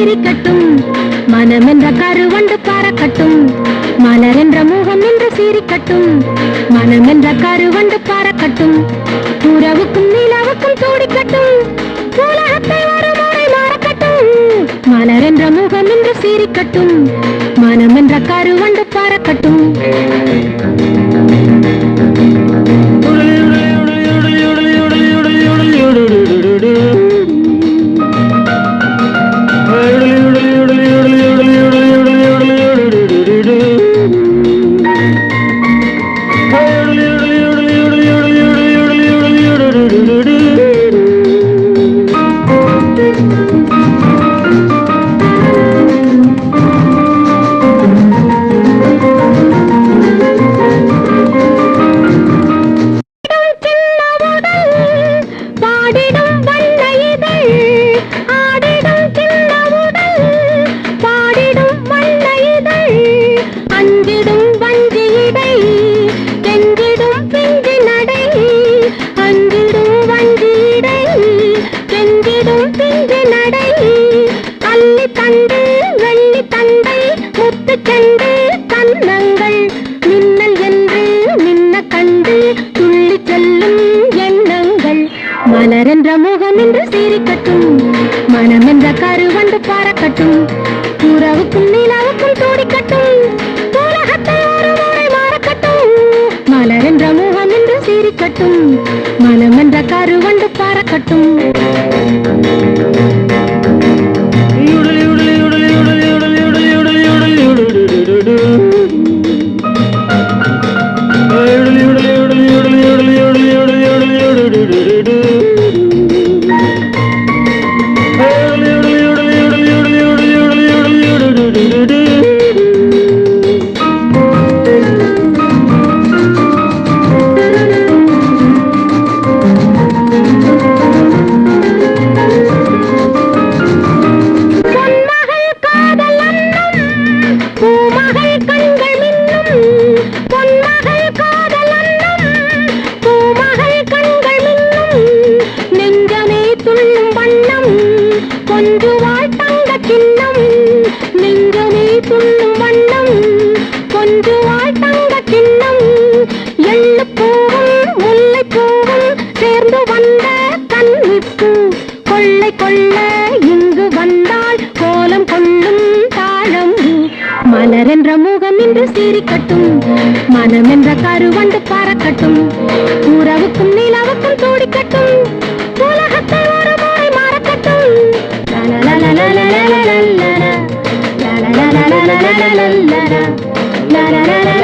இருக்கட்டும் மனம் என்ற கருவண்டு பறக்கட்டும். மலர் என்ற முகம் என்று சீரிக்கட்டும் மனம் என்ற கருவண்டு பறக்கட்டும். உறவுக்கும் நிலவுக்கும் தோடிக்கட்டும். உலகத்தை ஒரு முறை மறக்கட்டும். மலர் என்ற முகம் என்று சீரிக்கட்டும் மனம் என்ற கருவண்டு பறக்கட்டும். செண்டு கன்னங்கள் மின்னல் என்று மின்ன கண்டு துள்ளி செல்லும் எண்ணங்கள். மலரென்ற முகம் என்று சீரிக்கட்டும் மனம் என்ற கரு வந்து பாறக்கட்டும் உறவுக்கும் நிலவுக்கும் தோடிக்கட்டும் உலகத்தை ஒரு முறை மறக்கட்டும். மலர் என்ற முகம் என்று சீரிக்கட்டும் மனம் என்ற கரு கருவண்டு பறக்கட்டும் தங்க நெஞ்சமே துள்ளும் வண்ணம் கொஞ்சுவாள் தங்க கிண்ணம் எள்ளு பூவும் முல்லை பூவும் சேர்ந்து வந்த கன்னிப்பூ கொள்ளை கொள்ள இங்கு வந்தால் கோலம் கொள்ளும் தாழம் மலர் முகம் இன்று சீரிக்கட்டும் மனம் என்ற கருவண்டு பறக்கட்டும். உறவுக்கும் நிலவுக்கும் தோடிக்கட்டும். la la la la la